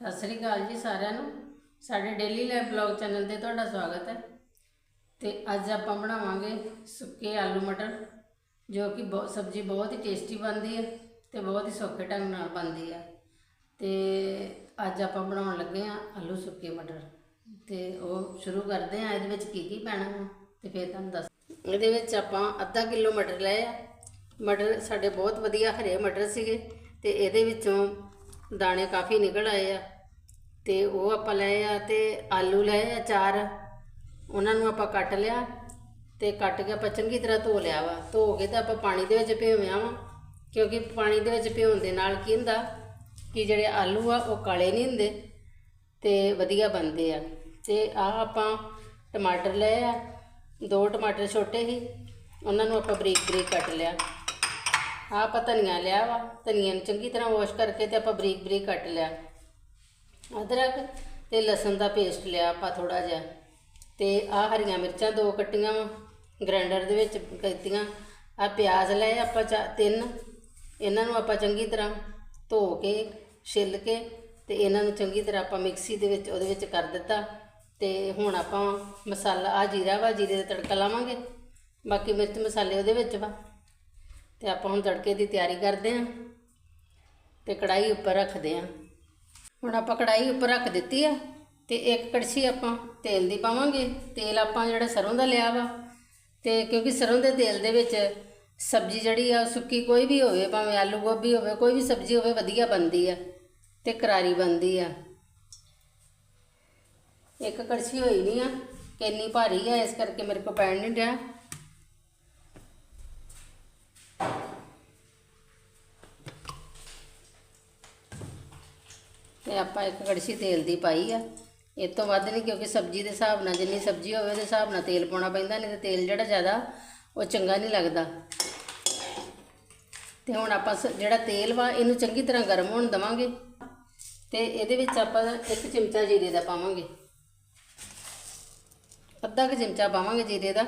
ਸਤਿ ਸ੍ਰੀ ਅਕਾਲ ਜੀ ਸਾਰਿਆਂ ਨੂੰ। ਸਾਡੇ ਡੇਲੀ ਲਾਈਫ ਬਲੌਗ ਚੈਨਲ ਤੇ ਤੁਹਾਡਾ ਸਵਾਗਤ ਹੈ। ਤੇ ਅੱਜ ਆਪਾਂ ਬਣਾਵਾਂਗੇ ਸੁੱਕੇ ਆਲੂ ਮਟਰ, ਜੋ ਕਿ ਬਹੁਤ ਸਬਜ਼ੀ ਬਹੁਤ ਹੀ ਟੇਸਟੀ ਬਣਦੀ ਹੈ ਤੇ ਬਹੁਤ ਹੀ ਸੌਖੇ ਢੰਗ ਨਾਲ ਬਣਦੀ ਹੈ। ਤੇ ਅੱਜ ਆਪਾਂ ਬਣਾਉਣ ਲੱਗੇ ਆ ਆਲੂ ਸੁੱਕੇ ਮਟਰ। ਤੇ ਉਹ ਸ਼ੁਰੂ ਕਰਦੇ ਆ ਇਹਦੇ ਵਿੱਚ ਕੀ ਕੀ ਪੈਣਾ ਵਾ, ਤੇ ਫਿਰ ਤੁਹਾਨੂੰ ਦੱਸ, ਇਹਦੇ ਵਿੱਚ ਆਪਾਂ ਅੱਧਾ ਕਿਲੋ ਮਟਰ ਲਏ ਆ। ਮਟਰ ਸਾਡੇ ਬਹੁਤ ਵਧੀਆ ਹਰੇ ਮਟਰ ਸੀਗੇ, ਤੇ ਇਹਦੇ ਵਿੱਚੋਂ ਦਾਣੇ ਕਾਫੀ ਨਿਕਲ ਆਏ ਆ ਤੇ ਉਹ ਆਪਾਂ ਲਏ ਆ ਤੇ ਆਲੂ ਲਏ ਆ ਚਾਰ, ਉਹਨਾਂ ਨੂੰ ਆਪਾਂ ਕੱਟ ਲਿਆ ਤੇ ਕੱਟ ਕੇ ਆਪਾਂ ਚੰਗੀ ਤਰ੍ਹਾਂ ਧੋ ਲਿਆ ਵਾ। ਧੋ ਕੇ ਤਾਂ ਆਪਾਂ ਪਾਣੀ ਦੇ ਵਿੱਚ ਭਿਓਵਿਆ ਵਾ, ਕਿਉਂਕਿ ਪਾਣੀ ਦੇ ਵਿੱਚ ਭਿਉਣ ਦੇ ਨਾਲ ਕੀ ਹੁੰਦਾ ਕਿ ਜਿਹੜੇ ਆਲੂ ਆ ਉਹ ਕਾਲੇ ਨਹੀਂ ਹੁੰਦੇ ਤੇ ਵਧੀਆ ਬਣਦੇ ਆ। ਤੇ ਆ ਆਪਾਂ ਟਮਾਟਰ ਲਏ ਆ, ਦੋ ਟਮਾਟਰ ਛੋਟੇ ਸੀ ਉਹਨਾਂ ਨੂੰ ਆਪਾਂ ਬਰੀਕ ਬਰੀਕ ਕੱਟ ਲਿਆ। ਆਹ ਆਪਾਂ ਧਨੀਆ ਲਿਆ ਵਾ, ਧਨੀਆ ਨੂੰ ਚੰਗੀ ਤਰ੍ਹਾਂ ਵਾਸ਼ ਕਰਕੇ ਤੇ ਆਪਾਂ ਬਰੀਕ ਬਰੀਕ ਕੱਟ ਲਿਆ। ਅਦਰਕ ਤੇ ਲਸਣ ਦਾ ਪੇਸਟ ਲਿਆ ਆਪਾਂ ਥੋੜਾ ਜਿਹਾ। ਤੇ ਆਹ ਹਰੀਆਂ ਮਿਰਚਾਂ ਦੋ ਕੱਟੀਆਂ ਵਾ ਗ੍ਰਾਈਂਡਰ ਦੇ ਵਿੱਚ ਕੀਤੀਆਂ। ਆ ਪਿਆਜ਼ ਲਏ ਆਪਾਂ ਚਾ- ਤਿੰਨ। ਇਹਨਾਂ ਨੂੰ ਆਪਾਂ ਚੰਗੀ ਤਰ੍ਹਾਂ ਧੋ ਕੇ, ਛਿੱਲ ਕੇ ਤੇ ਇਹਨਾਂ ਨੂੰ ਚੰਗੀ ਤਰ੍ਹਾਂ ਆਪਾਂ ਮਿਕਸੀ ਦੇ ਵਿੱਚ, ਉਹਦੇ ਵਿੱਚ ਕਰ ਦਿੱਤਾ। ਤੇ ਹੁਣ ਆਪਾਂ ਮਸਾਲਾ ਆ ਜੀਰਾ ਵਾ, ਜੀਰੇ ਦਾ ਤੜਕਾ ਲਾਵਾਂਗੇ। ਬਾਕੀ ਮਿਰਚ ਮਸਾਲੇ ਉਹਦੇ ਵਿੱਚ ਵਾ। ਤੇ ਆਪਾਂ ਹੁਣ ਤੜਕੇ ਦੀ ਤਿਆਰੀ ਕਰਦੇ ਆਂ ਤੇ ਕੜਾਈ ਉੱਪਰ ਰੱਖਦੇ ਆਂ ਹੁਣ ਆਪਾਂ ਕੜਾਈ ਉੱਪਰ ਰੱਖ ਦਿੱਤੀ ਆ ਤੇ ਇੱਕ ਕੜਛੀ ਆਪਾਂ ਤੇਲ ਦੀ ਪਾਵਾਂਗੇ। ਤੇਲ ਆਪਾਂ ਜਿਹੜਾ ਸਰੋਂ ਦਾ ਲਿਆ ਵਾ ਤੇ ਕਿਉਂਕਿ ਸਰੋਂ ਦੇ ਤੇਲ ਦੇ ਵਿੱਚ ਸਬਜ਼ੀ ਜਿਹੜੀ ਆ ਸੁੱਕੀ ਕੋਈ ਵੀ ਹੋਵੇ, ਭਾਵੇਂ ਆਲੂ ਗੋਭੀ ਹੋਵੇ, ਕੋਈ ਵੀ ਸਬਜ਼ੀ ਹੋਵੇ ਵਧੀਆ ਬਣਦੀ ਆ ਤੇ ਕਰਾਰੀ ਬਣਦੀ ਆ। ਇੱਕ ਕੜਛੀ ਹੋਈ ਨਹੀਂ ਆ, ਕਿੰਨੀ ਭਾਰੀ ਆ, ਇਸ ਕਰਕੇ ਮੇਰੇ ਕੋਲ ਪੈਣ ਨਹੀਂ ਡਿਆ। ਤੇ ਆਪਾਂ ਇੱਕ ਕੜਛੀ ਤੇਲ ਦੀ ਪਾਈ ਆ। ਇਹ ਤੋਂ ਵੱਧ ਨਹੀਂ ਕਿਉਂਕਿ ਸਬਜ਼ੀ ਦੇ ਹਿਸਾਬ ਨਾਲ ਜਿੰਨੀ ਸਬਜ਼ੀ ਹੋਵੇ ਉਹਦੇ ਹਿਸਾਬ ਨਾਲ ਤੇਲ ਪਾਉਣਾ ਪੈਂਦਾ, ਨਹੀਂ ਤੇ ਤੇਲ ਜਿਹੜਾ ਜ਼ਿਆਦਾ ਉਹ ਚੰਗਾ ਨਹੀਂ ਲੱਗਦਾ। ਤੇ ਹੁਣ ਆਪਾਂ ਸ- ਜਿਹੜਾ ਤੇਲ ਵਾ, ਇਹਨੂੰ ਚੰਗੀ ਤਰ੍ਹਾਂ ਗਰਮ ਹੋਣ ਦਵਾਂਗੇ ਤੇ ਇਹਦੇ ਵਿੱਚ ਆਪਾਂ ਇੱਕ ਚਮਚਾ ਜੀਰੇ ਦਾ ਪਾਵਾਂਗੇ। ਅੱਧਾ ਕੁ ਚਮਚਾ ਪਾਵਾਂਗੇ ਜੀਰੇ ਦਾ।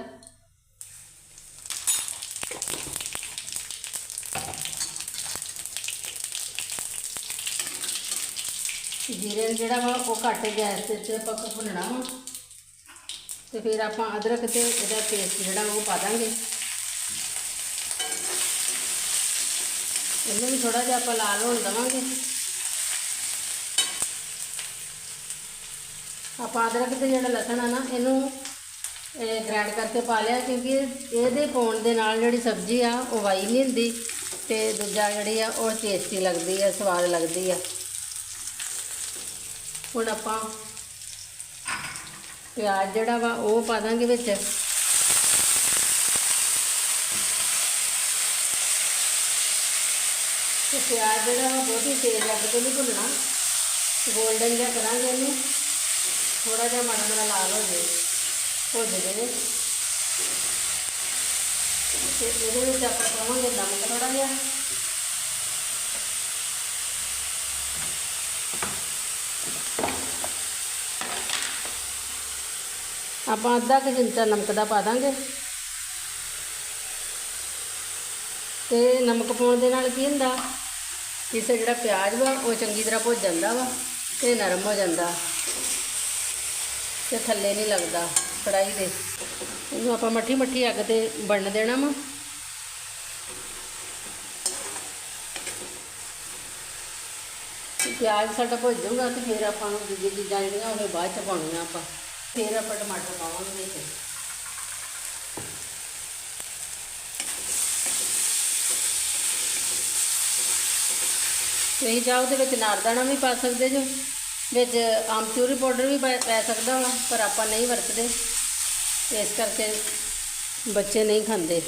ਜੀਰੇ ਨੂੰ ਜਿਹੜਾ ਵਾ ਉਹ ਘੱਟ ਗੈਸ ਤੇ ਤੇ ਆਪਾਂ ਭੁੰਨਣਾ ਵਾ। ਤੇ ਫਿਰ ਆਪਾਂ ਅਦਰਕ ਤੇ ਇਹਦਾ ਪੇਸਟ ਜਿਹੜਾ ਉਹ ਪਾ ਦਾਂਗੇ। ਇਹਨੂੰ ਵੀ ਥੋੜਾ ਜਿਹਾ ਆਪਾਂ ਲਾਲ ਹੋਣ ਦਵਾਂਗੇ। ਆਪਾਂ ਅਦਰਕ ਤੇ ਜਿਹੜਾ ਲਸਣ ਆ ਨਾ, ਇਹਨੂੰ ਗ੍ਰੈਂਡ ਕਰਕੇ ਪਾ ਲਿਆ ਕਿਉਂਕਿ ਇਹਦੇ ਪਾਉਣ ਦੇ ਨਾਲ ਜਿਹੜੀ ਸਬਜ਼ੀ ਆ, ਉਹ ਵਾਈ ਨਹੀਂ ਹੁੰਦੀ ਤੇ ਦੂਜਾ ਜਿਹੜੀ ਆ, ਉਹ ਟੇਸਟੀ ਲੱਗਦੀ ਆ, ਸਵਾਦ ਲੱਗਦੀ ਆ। ਹੁਣ ਆਪਾਂ ਪਿਆਜ਼ ਜਿਹੜਾ ਵਾ ਉਹ ਪਾ ਦਾਂਗੇ ਵਿੱਚ। ਤੇ ਪਿਆਜ਼ ਜਿਹੜਾ ਵਾ ਬਹੁਤੀ ਤੇਜ਼ ਅੱਗ ਤੇ ਨਹੀਂ ਭੁੰਨਣਾ। ਗੋਲਡਨ ਜਿਹਾ ਕਰਾਂਗੇ ਇਹਨੂੰ। ਥੋੜਾ ਜਿਹਾ ਮਾੜਾ ਮਾੜਾ ਲਾਲ ਹੋ ਜਾਏ ਭੁੱਜ ਜਾਵੇ। ਤੇ ਇਹਦੇ ਵਿੱਚ ਆਪਾਂ ਪਾਵਾਂਗੇ ਨਮਕ ਥੋੜਾ ਜਿਹਾ। ਆਪਾਂ ਅੱਧਾ ਕੁ ਚਮਚਾ ਨਮਕ ਦਾ ਪਾ ਦਾਂਗੇ। ਤੇ ਨਮਕ ਪਾਉਣ ਦੇ ਨਾਲ ਕੀ ਹੁੰਦਾ? ਕਿ ਜਿਹੜਾ ਪਿਆਜ਼ ਵਾ, ਉਹ ਚੰਗੀ ਤਰ੍ਹਾਂ ਭੁੱਜ ਜਾਂਦਾ ਵਾ ਤੇ ਨਰਮ ਹੋ ਜਾਂਦਾ ਤੇ ਥੱਲੇ ਨਹੀਂ ਲੱਗਦਾ ਕੜਾਈ ਦੇ। ਇਹਨੂੰ ਆਪਾਂ ਮੱਠੀ ਮੱਠੀ ਅੱਗ ਤੇ ਬਣਨ ਦੇਣਾ ਵਾ। ਪਿਆਜ਼ ਸਾਡਾ ਭੁੱਜ ਜਾਊਗਾ ਤੇ ਫਿਰ ਆਪਾਂ ਨੂੰ ਦੂਜੀ ਚੀਜ਼ਾਂ ਜਿਹੜੀਆਂ ਉਹ ਬਾਅਦ ਚ ਪਾਉਣੀਆਂ ਆਪਾਂ। ਫਿਰ ਆਪਾਂ ਟਮਾਟਰ ਪਾਵਾਂਗੇ ਵਿੱਚ। ਤੁਸੀਂ ਚਾਹੋ ਤੇ ਵਿੱਚ ਨਾਰਦਾਣਾ ਵੀ ਪਾ ਸਕਦੇ ਜੋ, ਵਿੱਚ ਆਮਚੂਰੀ ਪਾਊਡਰ ਵੀ ਪੈ ਪੈ ਸਕਦਾ ਵਾ, ਪਰ ਆਪਾਂ ਨਹੀਂ ਵਰਤਦੇ। ਇਸ ਕਰਕੇ ਬੱਚੇ ਨਹੀਂ ਖਾਂਦੇ।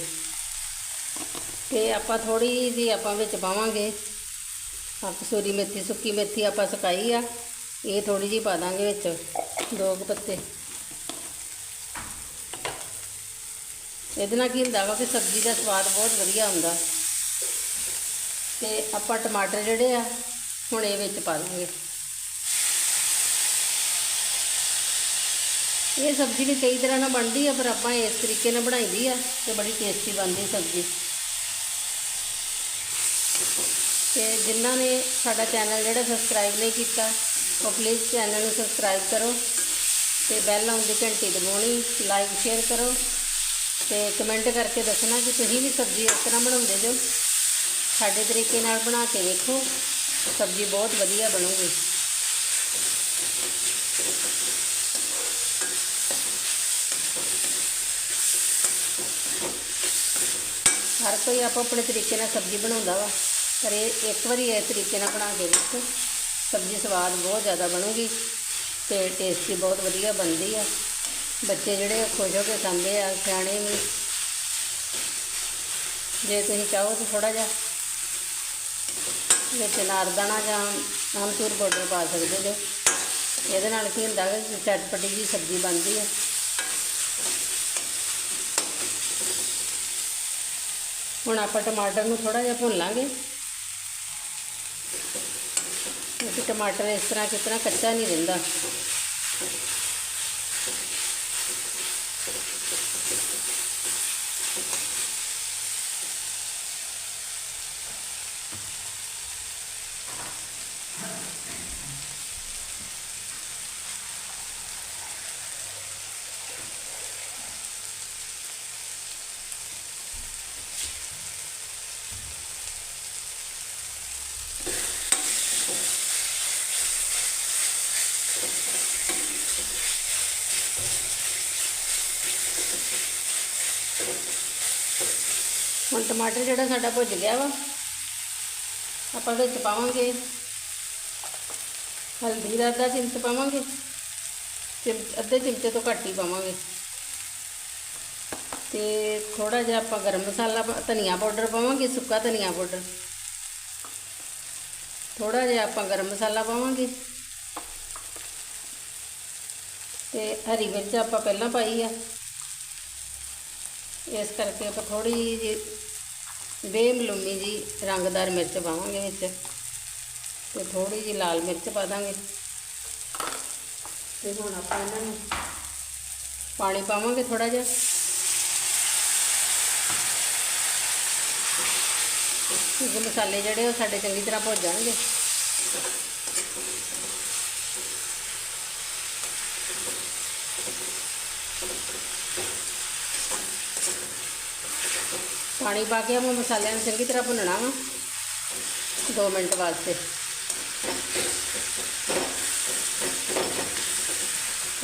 ਤੇ ਆਪਾਂ ਥੋੜੀ ਜਿਹੀ ਆਪਾਂ ਵਿੱਚ ਪਾਵਾਂਗੇ। ਆ ਕਸੂਰੀ ਮੇਥੀ, ਸੁੱਕੀ ਮੇਥੀ ਆਪਾਂ ਸੁਕਾਈ ਆ। ਇਹ ਥੋੜੀ ਜਿਹੀ ਪਾ ਦਾਂਗੇ ਵਿੱਚ, ਦੋ ਕੁ ਪੱਤੇ। ਇਹਦੇ ਨਾਲ ਕੀ ਹੁੰਦਾ ਵਾ ਕਿ ਸਬਜ਼ੀ ਦਾ ਸਵਾਦ ਬਹੁਤ ਵਧੀਆ ਹੁੰਦਾ। ਤੇ ਆਪਾਂ ਟਮਾਟਰ ਜਿਹੜੇ ਆ, ਹੁਣ ਇਹ ਵਿੱਚ ਪਾ ਦਾਂਗੇ। ਇਹ ਸਬਜ਼ੀ ਵੀ ਕਈ ਤਰ੍ਹਾਂ ਨਾਲ ਬਣਦੀ ਆ, ਪਰ ਆਪਾਂ ਇਸ ਤਰੀਕੇ ਨਾਲ ਬਣਾਈਦੀ ਆ ਤੇ ਬੜੀ ਟੇਸਟੀ ਬਣਦੀ ਸਬਜ਼ੀ। ਤੇ ਜਿਨ੍ਹਾਂ ਨੇ ਸਾਡਾ ਚੈਨਲ ਜਿਹੜਾ ਸਬਸਕ੍ਰਾਈਬ ਨਹੀਂ ਕੀਤਾ ਉਹ ਪਲੀਜ਼ ਚੈਨਲ ਨੂੰ ਸਬਸਕ੍ਰਾਈਬ ਕਰੋ ਤੇ ਬੈਲ ਆਉਣ ਦੀ ਘੰਟੀ ਦਬਾਉਣੀ ਲਾਈਕ ਸ਼ੇਅਰ ਕਰੋ ਤੇ ਕਮੈਂਟ ਕਰਕੇ ਦੱਸਣਾ ਕਿ ਤੁਸੀਂ ਵੀ ਸਬਜ਼ੀ ਇਸ ਤਰ੍ਹਾਂ ਬਣਾਉਂਦੇ ਜੋ। ਸਾਡੇ ਤਰੀਕੇ ਨਾਲ ਬਣਾ ਕੇ ਵੇਖੋ, ਸਬਜ਼ੀ ਬਹੁਤ ਵਧੀਆ ਬਣੂਗੀ। ਹਰ ਕੋਈ ਆਪੋ ਆਪਣੇ ਤਰੀਕੇ ਨਾਲ ਸਬਜ਼ੀ ਬਣਾਉਂਦਾ ਵਾ, ਪਰ ਇਹ ਇੱਕ ਵਾਰੀ ਇਸ ਤਰੀਕੇ ਨਾਲ ਬਣਾ ਕੇ ਵੇਖੋ। ਸਬਜ਼ੀ ਸਵਾਦ ਬਹੁਤ ਜ਼ਿਆਦਾ ਬਣੂਗੀ ਤੇ ਟੇਸਟੀ ਬਹੁਤ ਵਧੀਆ ਬਣਦੀ ਆ। ਬੱਚੇ ਜਿਹੜੇ ਖੁਸ਼ ਹੋ ਕੇ ਖਾਂਦੇ ਆ, ਸਿਆਣੇ ਵੀ। ਜੇ ਤੁਸੀਂ ਚਾਹੋ ਤਾਂ ਥੋੜਾ ਜਿਹਾ ਵਿੱਚ ਨਾਰਦਾਣਾ ਜਾਂ ਆਮਚੂਰ ਪਾਊਡਰ ਪਾ ਸਕਦੇ ਜੋ। ਇਹਦੇ ਨਾਲ ਕੀ ਹੁੰਦਾ ਕਿ ਚਟਪਟੀ ਜੀ ਸਬਜ਼ੀ ਬਣਦੀ ਹੈ ਹੁਣ ਆਪਾਂ ਟਮਾਟਰ ਨੂੰ ਥੋੜਾ ਜਿਹਾ ਭੁੰਨ ਲਾਂਗੇ। ਕਿਉਂਕਿ ਟਮਾਟਰ ਇਸ ਤਰ੍ਹਾਂ ਕਿਤਨਾ ਕੱਚਾ ਨਹੀਂ ਰਹਿੰਦਾ। ਟਮਾਟਰ ਜਿਹੜਾ ਸਾਡਾ ਭੁੱਜ ਗਿਆ ਵਾ, ਆਪਾਂ ਵਿੱਚ ਪਾਵਾਂਗੇ। ਹਲਦੀ ਦਾ ਅੱਧਾ ਚਮਚ ਪਾਵਾਂਗੇ ਚਿਮ- ਅੱਧੇ ਚਮਚੇ ਤੋਂ ਘੱਟ ਹੀ ਪਾਵਾਂਗੇ। ਤੇ ਥੋੜਾ ਜਿਹਾ ਆਪਾਂ ਗਰਮ ਮਸਾਲਾ ਪਾ- ਧਨੀਆ ਪਾਊਡਰ ਪਾਵਾਂਗੇ, ਸੁੱਕਾ ਧਨੀਆ ਪਾਊਡਰ। ਥੋੜਾ ਜਿਹਾ ਆਪਾਂ ਗਰਮ ਮਸਾਲਾ ਪਾਵਾਂਗੇ। ਤੇ ਹਰੀ ਮਿਰਚ ਆਪਾਂ ਪਹਿਲਾਂ ਪਾਈ ਆ। ਇਸ ਕਰਕੇ ਆਪਾਂ ਥੋੜੀ ਜਿਹੀ ਬੇਮਲੂਮੀ ਜੀ ਰੰਗਦਾਰ ਮਿਰਚ ਪਾਵਾਂਗੇ ਵਿੱਚ ਤੇ ਥੋੜੀ ਜਿਹੀ ਲਾਲ ਮਿਰਚ ਪਾ ਦਾਂਗੇ। ਤੇ ਹੁਣ ਆਪਾਂ ਇਹਨਾਂ ਨੂੰ ਪਾਣੀ ਪਾਵਾਂਗੇ ਥੋੜਾ ਜਿਹਾ। ਕਿਉਂਕਿ ਮਸਾਲੇ ਜਿਹੜੇ ਉਹ ਸਾਡੇ ਚੰਗੀ ਤਰ੍ਹਾਂ ਭੁੱਜ ਜਾਣਗੇ। ਪਾਣੀ ਪਾ ਕੇ ਆਪਾਂ ਮਸਾਲਿਆਂ ਨੂੰ ਚੰਗੀ ਤਰ੍ਹਾਂ ਭੁੰਨਣਾ ਵਾ। 2 ਮਿੰਟ ਵਾਸਤੇ।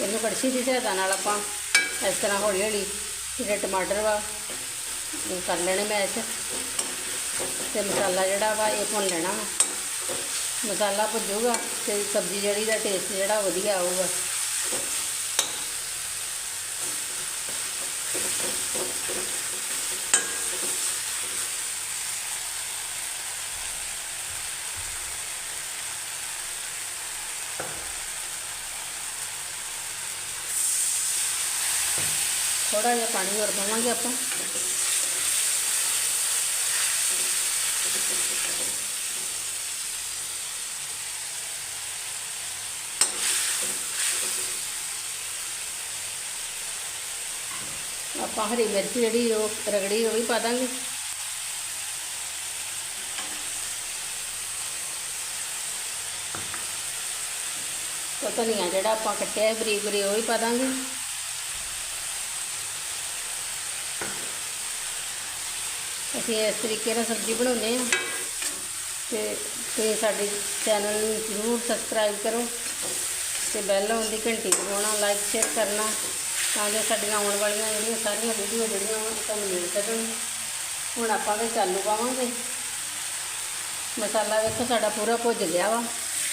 ਇਹਨੂੰ ਕੜਛੀ ਦੀ ਸਹਾਇਤਾ ਨਾਲ ਆਪਾਂ ਇਸ ਤਰ੍ਹਾਂ ਹੌਲੀ ਹੌਲੀ ਜਿਹੜੇ ਟਮਾਟਰ ਵਾ, ਉਹ ਕਰ ਲੈਣੇ ਮੈਸ਼। ਤੇ ਮਸਾਲਾ ਜਿਹੜਾ ਵਾ, ਇਹ ਭੁੰਨ ਲੈਣਾ ਵਾ। ਮਸਾਲਾ ਭੁੱਜੂਗਾ ਤੇ ਸਬਜ਼ੀ ਜਿਹੜੀ ਦਾ ਟੇਸਟ ਜਿਹੜਾ ਵਧੀਆ ਆਊਗਾ। ਥੋੜਾ ਜਿਹਾ ਪਾਣੀ ਹੋਰ ਪਾਵਾਂਗੇ ਆਪਾਂ। ਆਪਾਂ ਹਰੀ ਮਿਰਚ ਜਿਹੜੀ ਉਹ ਰਗੜੀ ਉਹ ਵੀ ਪਾ ਦਾਂਗੇ। ਧਨੀਆ ਜਿਹੜਾ ਆਪਾਂ ਕੱਟਿਆ ਬਰੀਕ ਬਰੀਕ ਉਹ ਵੀ ਪਾ ਦਾਂਗੇ। ਅਸੀਂ ਇਸ ਤਰੀਕੇ ਨਾਲ ਸਬਜ਼ੀ ਬਣਾਉਂਦੇ ਹਾਂ। ਤੇ ਤੁਸੀਂ ਸਾਡੇ ਚੈਨਲ ਨੂੰ ਜ਼ਰੂਰ ਸਬਸਕ੍ਰਾਈਬ ਕਰੋ ਤੇ ਬੈਲ ਆਉਣ ਦੀ ਘੰਟੀ ਦਬਾਉਣਾ ਲਾਈਕ ਸ਼ੇਅਰ ਕਰਨਾ ਤਾਂ ਜੋ ਸਾਡੀਆਂ ਆਉਣ ਵਾਲੀਆਂ ਜਿਹੜੀਆਂ ਸਾਰੀਆਂ ਵੀਡੀਓ ਜਿਹੜੀਆਂ ਉਹ ਤੁਹਾਨੂੰ ਮਿਲ ਸਕਣ। ਹੁਣ ਆਪਾਂ ਵਿੱਚ ਆਲੂ ਪਾਵਾਂਗੇ। ਮਸਾਲਾ ਵੇਖੋ ਸਾਡਾ ਪੂਰਾ ਭੁੱਜ ਗਿਆ ਵਾ।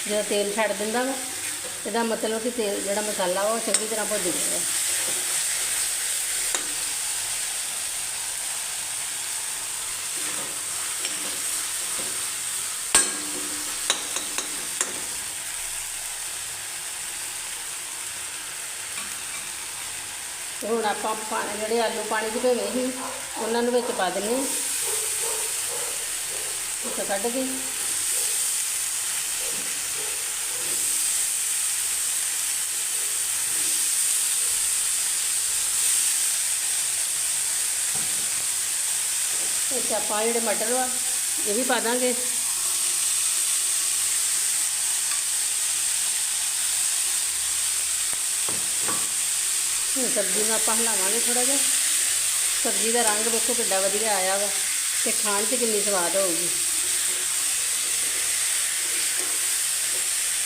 ਜਦੋਂ ਤੇਲ ਛੱਡ ਦਿੰਦਾ ਵਾ, ਇਹਦਾ ਮਤਲਬ ਕਿ ਤੇਲ ਜਿਹੜਾ ਮਸਾਲਾ ਵਾ ਉਹ ਚੰਗੀ ਤਰ੍ਹਾਂ ਭੁੱਜ ਗਿਆ ਆਪਾਂ ਪਾਣੀ, ਜਿਹੜੇ ਆਲੂ ਪਾਣੀ 'ਚ ਭੇਵੇਂ ਸੀ, ਉਹਨਾਂ ਨੂੰ ਵਿੱਚ ਪਾ ਦਿੰਦੇ ਹਾਂ। ਕੱਢ ਕੇ। ਵਿੱਚ ਆਪਾਂ ਜਿਹੜੇ ਮਟਰ ਵਾ, ਇਹ ਵੀ ਪਾ ਦਾਂਗੇ। ਹੁਣ ਸਬਜ਼ੀ ਨੂੰ ਆਪਾਂ ਹਿਲਾਵਾਂਗੇ ਥੋੜਾ ਜਿਹਾ। ਸਬਜ਼ੀ ਦਾ ਰੰਗ ਵੇਖੋ ਕਿੱਡਾ ਵਧੀਆ ਆਇਆ ਵਾ ਤੇ ਖਾਣ 'ਚ ਕਿੰਨੀ ਸਵਾਦ ਹੋਊਗੀ।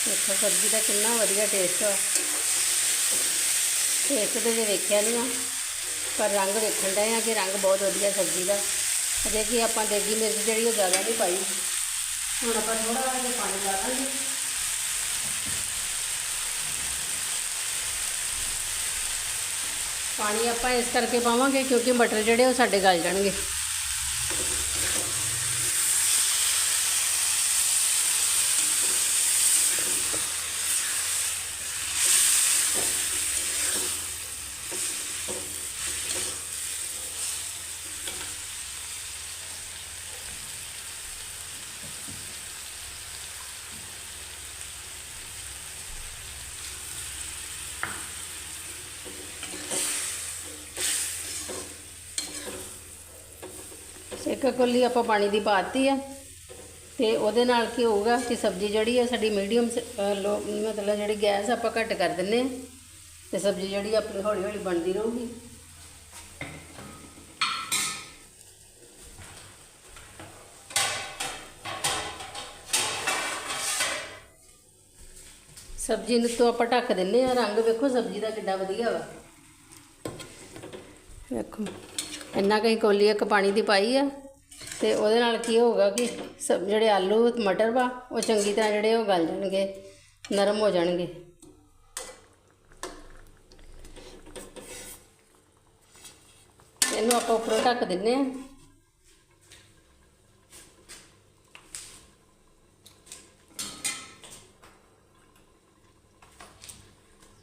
ਦੇਖੋ ਸਬਜ਼ੀ ਦਾ ਕਿੰਨਾ ਵਧੀਆ ਟੇਸਟ ਆ। ਟੇਸਟ ਤੇ ਜੇ ਵੇਖਿਆ ਨਹੀਂ ਆ, ਪਰ ਰੰਗ ਵੇਖਣ ਦਾ ਆ ਕਿ ਰੰਗ ਬਹੁਤ ਵਧੀਆ ਸਬਜ਼ੀ ਦਾ। ਅਜੇ ਕਿ ਆਪਾਂ ਦੇਗੀ ਮਿਰਚ ਜਿਹੜੀ ਉਹ ਜ਼ਿਆਦਾ ਨਹੀਂ ਪਾਈ। ਹੁਣ ਆਪਾਂ ਥੋੜਾ ਜਿਹਾ ਪਾਣੀ ਪਾ ਦਾਂਗੇ। ਪਾਣੀ ਆਪਾਂ ਇਸ ਕਰਕੇ ਪਾਵਾਂਗੇ ਕਿਉਂਕਿ ਮਟਰ ਜਿਹੜੇ ਉਹ ਸਾਡੇ ਗਲ ਜਾਣਗੇ। ਇੱਕ ਕੋਲੀ ਆਪਾਂ ਪਾਣੀ ਦੀ ਪਾਤੀ ਆ ਤੇ ਉਹਦੇ ਨਾਲ ਕੀ ਹੋਊਗਾ ਕਿ ਸਬਜ਼ੀ ਜਿਹੜੀ ਆ ਸਾਡੀ ਮੀਡੀਅਮ ਲੋ ਮਤਲਬ ਜਿਹੜੀ ਗੈਸ ਆਪਾਂ ਘੱਟ ਕਰ ਦਿੰਨੇ ਆ ਤੇ ਸਬਜ਼ੀ ਜਿਹੜੀ ਆਪਣੀ ਹੌਲੀ ਹੌਲੀ ਬਣਦੀ ਰਹੂਗੀ। ਸਬਜ਼ੀ ਨੂੰ ਤੋਂ ਆਪਾਂ ਢੱਕ ਦਿੰਨੇ ਆ ਰੰਗ ਵੇਖੋ ਸਬਜ਼ੀ ਦਾ ਕਿੱਡਾ ਵਧੀਆ ਵਾ। ਵੇਖੋ। ਇੰਨਾ ਕਹੀਂ ਕੋਲੀ ਇੱਕ ਪਾਣੀ ਦੀ ਪਾਈ ਆ ਤੇ ਉਹਦੇ ਨਾਲ ਕੀ ਹੋਊਗਾ ਕਿ ਸਭ ਜਿਹੜੇ ਆਲੂ, ਮਟਰ ਵਾ, ਉਹ ਚੰਗੀ ਤਰ੍ਹਾਂ ਜਿਹੜੇ ਉਹ ਗਲ ਜਾਣਗੇ, ਨਰਮ ਹੋ ਜਾਣਗੇ। ਇਹਨੂੰ ਆਪਾਂ ਉੱਪਰੋਂ ਢੱਕ ਦਿੰਨੇ ਆ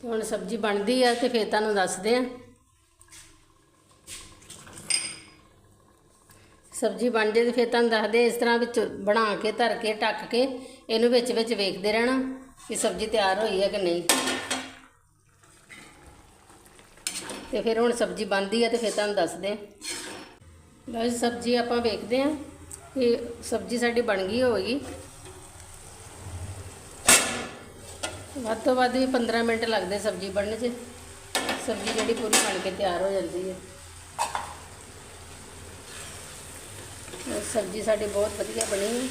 ਹੁਣ ਸਬਜ਼ੀ ਬਣਦੀ ਆ ਤੇ ਫੇਰ ਤੁਹਾਨੂੰ ਦੱਸਦੇ ਆ ਸਬਜ਼ੀ ਬਣ ਜੇ ਤੇ ਫਿਰ ਤੁਹਾਨੂੰ ਦੱਸਦੇ ਇਸ ਤਰ੍ਹਾਂ ਵਿੱਚ ਬਣਾ ਕੇ, ਧਰ ਕੇ, ਢੱਕ ਕੇ ਇਹਨੂੰ ਵਿੱਚ ਵਿੱਚ ਵੇਖਦੇ ਰਹਿਣਾ ਕਿ ਸਬਜ਼ੀ ਤਿਆਰ ਹੋਈ ਹੈ ਕਿ ਨਹੀਂ। ਤੇ ਫਿਰ ਹੁਣ ਸਬਜ਼ੀ ਬਣਦੀ ਹੈ ਤੇ ਫਿਰ ਤੁਹਾਨੂੰ ਦੱਸਦੇ ਆ ਲਓ ਜੀ, ਸਬਜ਼ੀ ਆਪਾਂ ਵੇਖਦੇ ਹਾਂ ਕਿ ਸਬਜ਼ੀ ਸਾਡੀ ਬਣ ਗਈ ਹੋਵੇਗੀ ਵੱਧ ਤੋਂ ਵੱਧ ਵੀ 15 ਮਿੰਟ ਲੱਗਦੇ ਸਬਜ਼ੀ ਬਣਨ 'ਚ। ਸਬਜ਼ੀ ਜਿਹੜੀ ਪੂਰੀ ਬਣ ਕੇ ਤਿਆਰ ਹੋ ਜਾਂਦੀ ਹੈ ਇਹ ਸਬਜ਼ੀ ਸਾਡੀ ਬਹੁਤ ਵਧੀਆ ਬਣੀ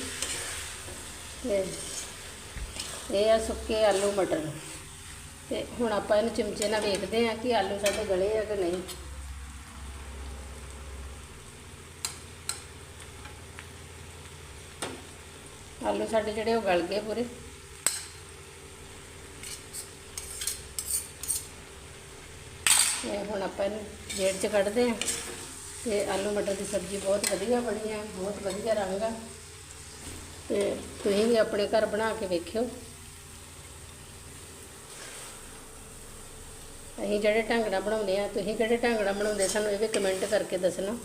ਹੈ ਤੇ ਇਹ ਆ ਸੁੱਕੇ ਆਲੂ ਮਟਰ ਤੇ ਹੁਣ ਆਪਾਂ ਇਹਨੂੰ ਚਮਚੇ ਨਾਲ ਵੇਖਦੇ ਹਾਂ ਕਿ ਆਲੂ ਸਾਡੇ ਗਲੇ ਆ ਕਿ ਨਹੀਂ ਆਲੂ ਸਾਡੇ ਜਿਹੜੇ ਉਹ ਗਲ ਗਏ ਪੂਰੇ ਤੇ ਹੁਣ ਆਪਾਂ ਇਹਨੂੰ ਜੇੜ 'ਚ ਕੱਢਦੇ ਹਾਂ ਤੇ ਆਲੂ ਮਟਰ ਦੀ ਸਬਜ਼ੀ ਬਹੁਤ ਵਧੀਆ ਬਣੀ ਹੈ ਬਹੁਤ ਵਧੀਆ ਰੰਗ ਆ। ਤੇ ਤੁਸੀਂ ਵੀ ਆਪਣੇ ਘਰ ਬਣਾ ਕੇ ਵੇਖਿਓ। ਅਸੀਂ ਜਿਹੜੇ ਢੰਗ ਨਾਲ ਬਣਾਉਂਦੇ ਆ, ਤੁਸੀਂ ਕਿਹੜੇ ਢੰਗ ਨਾਲ ਬਣਾਉਂਦੇ ਸਾਨੂੰ ਇਹ ਵੀ ਕਮੈਂਟ ਕਰਕੇ ਦੱਸਣਾ।